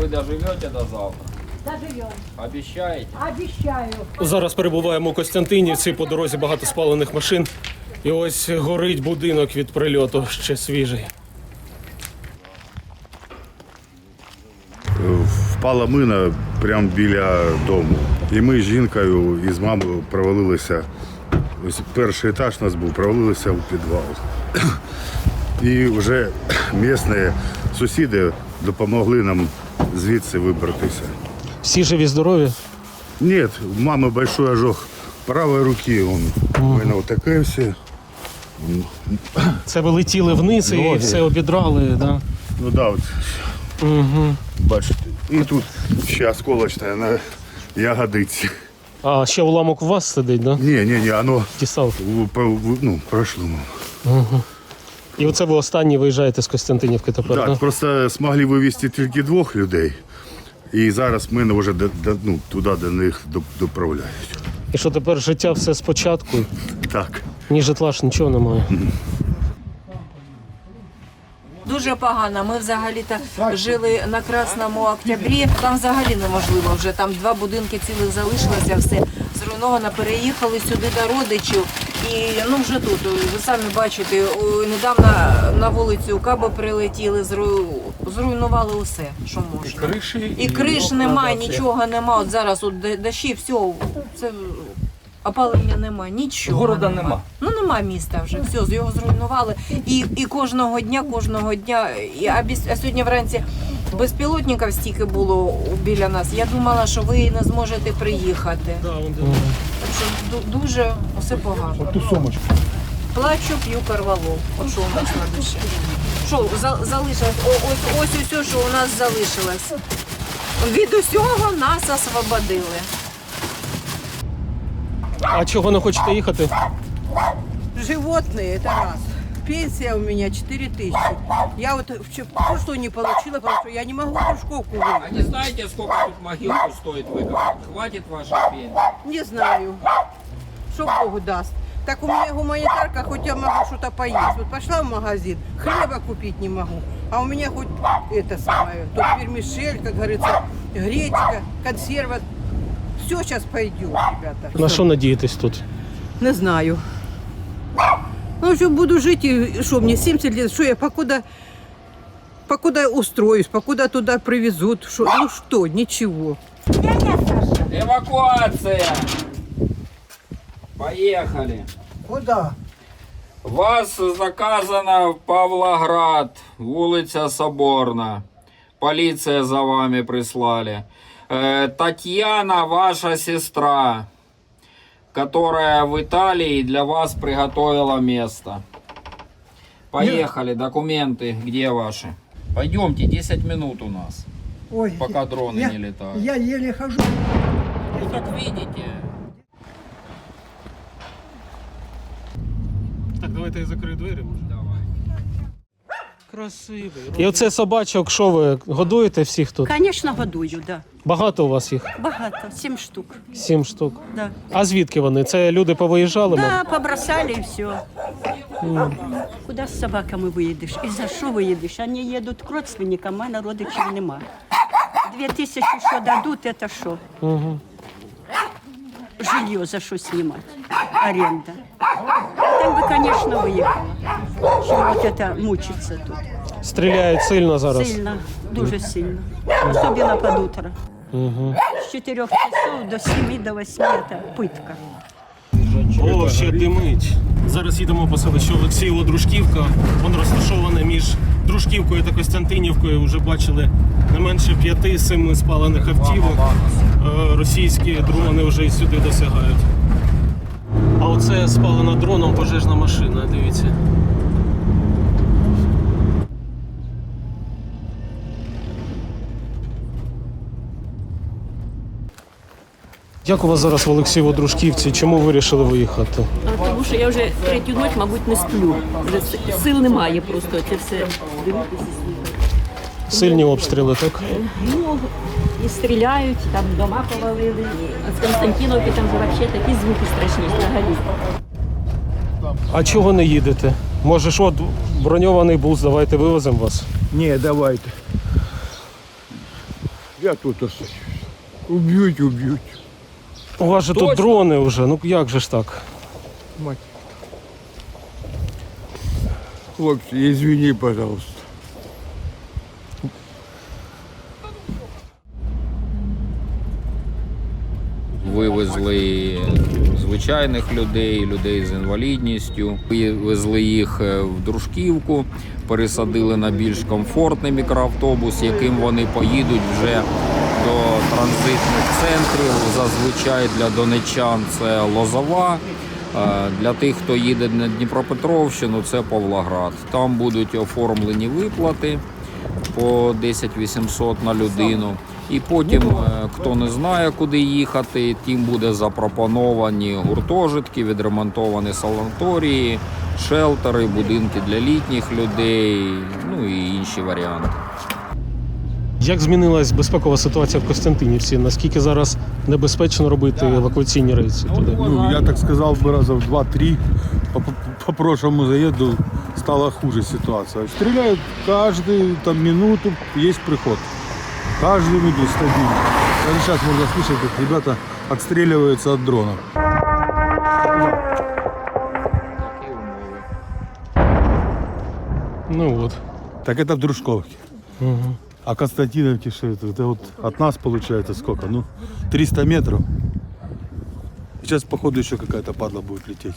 вы доживете до завтра? Доживем. Обещаете? Обещаю. Зараз перебуваємо у Костянтинівці, по дорозі багато спалених машин. І ось горить будинок від прильоту, ще свіжий. Впала мина прямо біля дому. І ми з жінкою і з мамою провалилися. Ось перший етаж у нас був, провалилися в підвал. І вже місні сусіди допомогли нам звідси вибратися. Всі живі, здорові. Ні, у мами большой ожог правої руки. Он, мене отаке все. Це ви летіли вниз і Ноги. все обідрали. Да? Ну да, от, Угу. бачите. І тут ще осколочне на ягодиці. А ще уламок у вас сидить, да? Ні, ні, ні, воно Дістав. в- по- в- ну, пройшло. І оце ви останні виїжджаєте з Костянтинівки тепер, Так, да? просто змогли вивезти тільки двох людей. І зараз мене вже до, до, ну, туди до них доправляють. І що тепер життя все спочатку, Так. ні житла ж нічого немає. Дуже погано. Ми взагалі то жили на Красному Октябрі. Там взагалі неможливо вже. Там два будинки цілих залишилося, все зруйновано. Переїхали сюди до родичів. І ну вже тут. Ви самі бачите, недавно на вулицю Каби прилетіли, зру... зруйнували усе, що можна. Крыши І криш нема, нічого нема. От зараз от дощі, все, це опалення нема, нічого. Города нема. Ну нема міста вже. Все, його зруйнували. І, і кожного дня, кожного дня. І, а, біз- а сьогодні вранці безпілотників стільки було біля нас. Я думала, що ви не зможете приїхати. Дуже все погано. Ту сумочку. Плачу, п'ю карвалол. От що у нас на душі. Що за- залишилось? О, ось ось усе, що у нас залишилось. Від усього нас освободили. А чого не хочете їхати? Животные, это раз. Пенсия у меня 4 тысячи. Я вот прошлую не получила, потому что я не могу кружковку А выйти. не знаете, сколько тут могилку стоит выкопать? Хватит вашей пенсии? Не знаю, что Бог даст. Так у меня гуманитарка, хоть я могу что-то поесть. Вот пошла в магазин, хлеба купить не могу. А у меня хоть это самое, тут вермишель, как говорится, гречка, консерва. Все сейчас пойдет, ребята. На що надієтесь тут? Не знаю. Ну, что буду жить, и что мне 70 лет, что я покуда, покуда устроюсь, покуда туда привезут, что, ну что, ничего. Эвакуация! Поехали! Куда? Вас заказано в Павлоград, вулиця Соборна. Поліція за вами прислали. Э, Татьяна, ваша сестра, которая в Италии для вас приготовила место. Поехали, документы, где ваши? Пойдемте, 10 минут у нас, Ой, пока дроны я, не летают. я еле хожу. Ну так видите. Так, давайте я закрию двері. може. Давай. Красивий. І оце собачок, що ви годуєте всіх тут? Конечно, годую, да. Багато у вас їх? Багато, сім штук. Сім штук. Да. А звідки вони? Це люди повиїжджали? Да, побросали и все. Куда з собаками виїдеш? І за що виїдеш? Вони їдуть к родственникам, а мене родичів нема. Дві тисячі, що дадуть, це що? Угу. Жилье за що знімати? Оренда. Так би, звісно, виїхала. Що от це мучиться тут. Стріляють сильно зараз. Сильно, дуже сильно. Особливо під утро. Угу. З 4 часов до 7 до 8 це питка. О, ще димить. Зараз їдемо по селищу Олексієво Дружківка. Воно розташоване між Дружківкою та Костянтинівкою. Вже бачили не менше п'яти-семи спалених автівок. Е, Російські дрони вже і сюди досягають. А оце спалена дроном пожежна машина, дивіться. Як у вас зараз в Олексієво Дружківці? Чому вирішили виїхати? А, Тому що я вже третю ніч, мабуть, не сплю. Вже сил немає просто це все дивитися. Сильні обстріли, так? Ну, і стріляють, там дома повалили. А з Константиновки там взагалі такі звуки страшні взагалі. А чого не їдете? Може ж от броньований бус, давайте вивеземо вас. Не, давайте. Я тут остаюсь. Уб'ють, уб'ють. У вас же тут Точно? дрони вже, ну як же ж так? Мать. Хлопці, извини, пожалуйста. Вивезли звичайних людей, людей з інвалідністю. Вивезли їх е, в дружківку, пересадили на більш комфортний мікроавтобус, яким вони поїдуть вже транзитних центрів. Зазвичай для донечан це Лозова. Е, Для тих, хто їде на Дніпропетровщину, це Павлоград. Там будуть оформлені виплати по 10 800 на людину. І потім, е, хто не знає, куди їхати, тим буде запропоновані гуртожитки, відремонтовані санаторії, шелтери, будинки для літніх людей, ну і інші варіанти. Як змінилась безпекова ситуація в Костянтинівці? Наскільки зараз небезпечно робити евакуаційні рейси туди? Ну, я так сказал бы раза в два-три. По, по- по прошлому заеду стала хуже ситуация. Стреляют каждую там, минуту, есть приход. Каждую минуту стабильно. Даже сейчас можно слышать, как ребята отстреливаются от дронов. Ну от. Так это в Дружковке. Угу. А Константиновки что это? Это вот от нас получается сколько? Ну, 300 метров. Сейчас, походу, еще какая-то падла будет лететь.